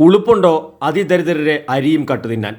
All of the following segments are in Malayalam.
ഉളുപ്പുണ്ടോ? അതിദരിദ്രരെ അരിയും കട്ടു തിന്നാൻ.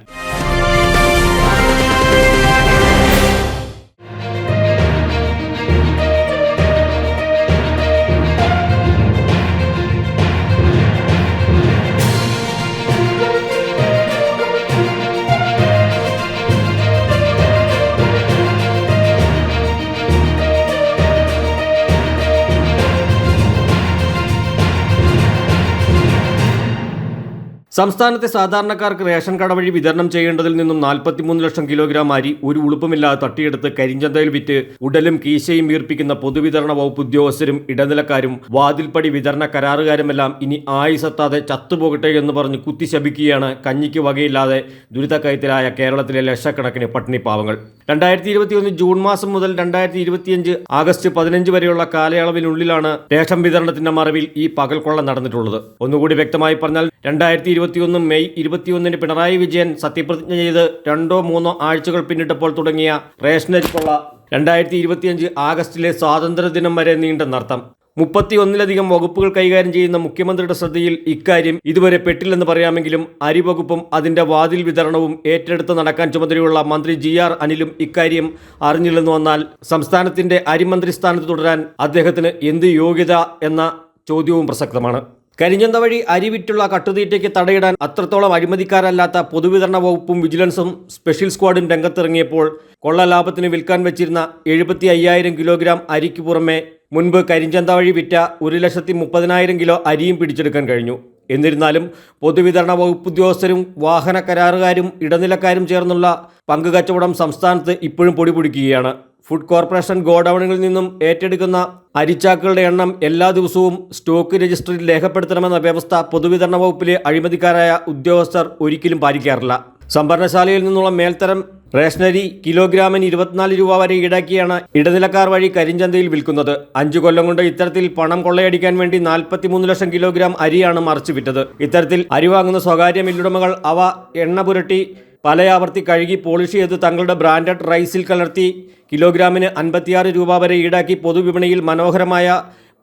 സംസ്ഥാനത്തെ സാധാരണക്കാർക്ക് റേഷൻ കട വഴി വിതരണം ചെയ്യേണ്ടതിൽ നിന്നും 43 ലക്ഷം കിലോഗ്രാം അരി ഒരു ഉളുപ്പുമില്ലാതെ തട്ടിയെടുത്ത് കരിഞ്ചന്തയിൽ വിറ്റ് ഉടലും കീശയും വീർപ്പിക്കുന്ന പൊതുവിതരണ വകുപ്പ് ഉദ്യോഗസ്ഥരും ഇടനിലക്കാരും വാതിൽപ്പടി വിതരണ കരാറുകാരുമെല്ലാം ഇനി ആയുസത്താതെ ചത്തുപോകട്ടെ എന്ന് പറഞ്ഞ് കുത്തിശപിക്കുകയാണ് കഞ്ഞിക്ക് വകയില്ലാതെ ദുരിതക്കയത്തിലായ കേരളത്തിലെ ലക്ഷക്കണക്കിന് പട്ടിണി പാവങ്ങൾ. രണ്ടായിരത്തി ഇരുപത്തിയൊന്ന് ജൂൺ മാസം മുതൽ രണ്ടായിരത്തി ഇരുപത്തിയഞ്ച് ആഗസ്റ്റ് പതിനഞ്ച് വരെയുള്ള കാലയളവിനുള്ളിലാണ് റേഷൻ വിതരണത്തിന്റെ മറവിൽ ഈ പകൽക്കൊള്ള നടന്നിട്ടുള്ളത്. ഒന്നുകൂടി വ്യക്തമായി പറഞ്ഞാൽ രണ്ടായിരത്തി ഇരുപത്തിയൊന്ന് മെയ് ഇരുപത്തിയൊന്നിന് പിണറായി വിജയൻ സത്യപ്രതിജ്ഞ ചെയ്ത് രണ്ടോ മൂന്നോ ആഴ്ചകൾ പിന്നിട്ടപ്പോൾ തുടങ്ങിയ റേഷനരിക്കുള്ള കൊള്ള രണ്ടായിരത്തി ഇരുപത്തിയഞ്ച് ആഗസ്റ്റിലെ സ്വാതന്ത്ര്യദിനം വരെ നീണ്ട നർത്തം. മുപ്പത്തിയൊന്നിലധികം വകുപ്പുകൾ കൈകാര്യം ചെയ്യുന്ന മുഖ്യമന്ത്രിയുടെ ശ്രദ്ധയിൽ ഇക്കാര്യം ഇതുവരെ പെട്ടില്ലെന്ന് പറയാമെങ്കിലും അരി വകുപ്പും അതിന്റെ വാതിൽ വിതരണവും ഏറ്റെടുത്ത് നടക്കാൻ ചുമതലയുള്ള മന്ത്രി ജി ആർ അനിലും ഇക്കാര്യം അറിഞ്ഞില്ലെന്ന് വന്നാൽ സംസ്ഥാനത്തിന്റെ അരിമന്ത്രി സ്ഥാനത്ത് തുടരാൻ അദ്ദേഹത്തിന് എന്ത് യോഗ്യത എന്ന ചോദ്യവും പ്രസക്തമാണ്. കരിഞ്ചന്ത വഴി അരി വിറ്റുള്ള കട്ടുതീറ്റയ്ക്ക് തടയിടാൻ അത്രത്തോളം അഴിമതിക്കാരല്ലാത്ത പൊതുവിതരണ വകുപ്പും വിജിലൻസും സ്പെഷ്യൽ സ്ക്വാഡും രംഗത്തിറങ്ങിയപ്പോൾ കൊള്ള ലാഭത്തിന് വിൽക്കാൻ വെച്ചിരുന്ന എഴുപത്തി അയ്യായിരം കിലോഗ്രാം അരിക്ക് പുറമെ മുൻപ് കരിഞ്ചന്ത വഴി വിറ്റ ഒരു ലക്ഷത്തി മുപ്പതിനായിരം കിലോ അരിയും പിടിച്ചെടുക്കാൻ കഴിഞ്ഞു. എന്നിരുന്നാലും പൊതുവിതരണ വകുപ്പ് ഉദ്യോഗസ്ഥരും വാഹന കരാറുകാരും ഇടനിലക്കാരും ചേർന്നുള്ള പങ്കുകച്ചവടം സംസ്ഥാനത്ത് ഇപ്പോഴും പൊടി പിടിക്കുകയാണ് ഫുഡ് കോർപ്പറേഷൻ ഗോഡൌണുകളിൽ നിന്നും ഏറ്റെടുക്കുന്ന അരിച്ചാക്കുകളുടെ എണ്ണം എല്ലാ ദിവസവും സ്റ്റോക്ക് രജിസ്റ്ററിൽ രേഖപ്പെടുത്തണമെന്ന വ്യവസ്ഥ പൊതുവിതരണ വകുപ്പിലെ അഴിമതിക്കാരായ ഉദ്യോഗസ്ഥർ ഒരിക്കലും പാലിക്കാറില്ല. സംഭരണശാലയിൽ നിന്നുള്ള മേൽത്തരം റേഷനരി കിലോഗ്രാമിന് ഇരുപത്തിനാല് രൂപ വരെ ഈടാക്കിയാണ് ഇടനിലക്കാർ വഴി കരിഞ്ചന്തയിൽ വിൽക്കുന്നത്. അഞ്ചു കൊല്ലം കൊണ്ട് ഇത്തരത്തിൽ പണം കൊള്ളയടിക്കാൻ വേണ്ടി നാൽപ്പത്തിമൂന്ന് ലക്ഷം കിലോഗ്രാം അരിയാണ് മറിച്ചു വിറ്റത് ഇത്തരത്തിൽ അരി വാങ്ങുന്ന സ്വകാര്യ മില്ലുടമകൾ അവ എണ്ണ പുരട്ടി പലയാവർത്തി കഴുകി പോളിഷ് ചെയ്ത് തങ്ങളുടെ ബ്രാൻഡഡ് റൈസിൽ കലർത്തി കിലോഗ്രാമിന് അൻപത്തിയാറ് രൂപ വരെ ഈടാക്കി പൊതുവിപണിയിൽ മനോഹരമായ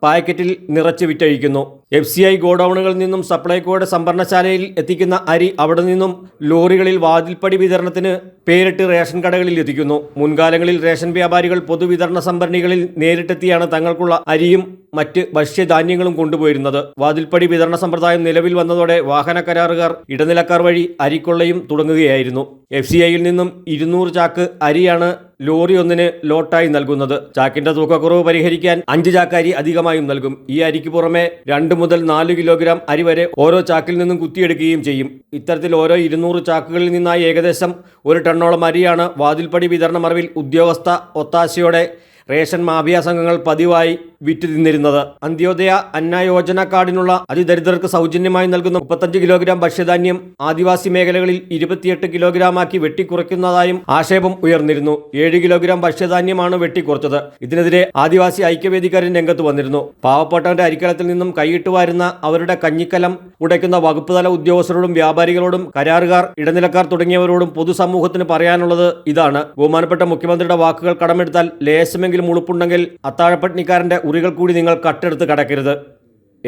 പാക്കറ്റിൽ നിറച്ച് വിറ്റഴിക്കുന്നു. എഫ് സി ഐ ഗോഡൌണുകളിൽ നിന്നും സപ്ലൈകോയുടെ സംഭരണശാലയിൽ എത്തിക്കുന്ന അരി അവിടെ നിന്നും ലോറികളിൽ വാതിൽപ്പടി വിതരണത്തിന് പേരിട്ട് റേഷൻ കടകളിൽ എത്തിക്കുന്നു. മുൻകാലങ്ങളിൽ റേഷൻ വ്യാപാരികൾ പൊതുവിതരണ സംഭരണികളിൽ നേരിട്ടെത്തിയാണ് തങ്ങൾക്കുള്ള അരിയും മറ്റ് ഭക്ഷ്യധാന്യങ്ങളും കൊണ്ടുപോയിരുന്നത്. വാതിൽപ്പടി വിതരണ സമ്പ്രദായം നിലവിൽ വന്നതോടെ വാഹന കരാറുകാർ ഇടനിലക്കാർ വഴി അരിക്കൊള്ളയും തുടങ്ങുകയായിരുന്നു. എഫ് സി ഐയിൽ നിന്നും ഇരുന്നൂറ് ചാക്ക് അരിയാണ് ലോറി ഒന്നിന് ലോട്ടായി നൽകുന്നത്. ചാക്കിന്റെ തൂക്കക്കുറവ് പരിഹരിക്കാൻ അഞ്ച് ചാക്ക് അരി അധികമായും നൽകും. ഈ അരിക്ക് പുറമെ രണ്ട് മുതൽ നാല് കിലോഗ്രാം അരി വരെ ഓരോ ചാക്കിൽ നിന്നും കുത്തിയെടുക്കുകയും ചെയ്യും. ഇത്തരത്തിൽ ഓരോ ഇരുന്നൂറ് ചാക്കുകളിൽ നിന്നായി ഏകദേശം ഒരു ടണ്ണോളം അരിയാണ് വാതിൽപ്പടി വിതരണ മറവിൽ ഉദ്യോഗസ്ഥ ഒത്താശയോടെ റേഷൻ മാഫിയ സംഘങ്ങൾ പതിവായി വിറ്റ് തിന്നിരുന്നത് അന്ത്യോദയ അന്ന യോജന കാർഡിനുള്ള അതിദരിദ്രർക്ക് സൗജന്യമായി നൽകുന്ന മുപ്പത്തഞ്ച് കിലോഗ്രാം ഭക്ഷ്യധാന്യം ആദിവാസി മേഖലകളിൽ ഇരുപത്തിയെട്ട് കിലോഗ്രാമാക്കി വെട്ടിക്കുറയ്ക്കുന്നതായും ആക്ഷേപം ഉയർന്നിരുന്നു. ഏഴ് കിലോഗ്രാം ഭക്ഷ്യധാന്യമാണ് വെട്ടിക്കുറച്ചത്. ഇതിനെതിരെ ആദിവാസി ഐക്യവേദിക്കാരൻ രംഗത്ത് വന്നിരുന്നു. പാവപ്പെട്ടവന്റെ അരിക്കളത്തിൽ നിന്നും കൈയിട്ട് വാരുന്ന അവരുടെ കഞ്ഞിക്കലം ഉടയ്ക്കുന്ന വകുപ്പ് തല ഉദ്യോഗസ്ഥരോടും വ്യാപാരികളോടും കരാറുകാർ ഇടനിലക്കാർ തുടങ്ങിയവരോടും പൊതുസമൂഹത്തിന് പറയാനുള്ളത് ഇതാണ്. ബഹുമാനപ്പെട്ട മുഖ്യമന്ത്രിയുടെ വാക്കുകൾ കടമെടുത്താൽ ലേശമെങ്കിലും ഉളുപ്പുണ്ടെങ്കിൽ അത്താഴപ്പട്ടിണിക്കാരന്റെ ഉറികൾ കൂടി നിങ്ങൾ കട്ടെടുത്ത് കടക്കരുത്.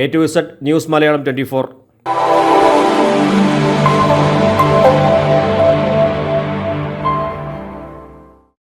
A to Z news Malayalam twenty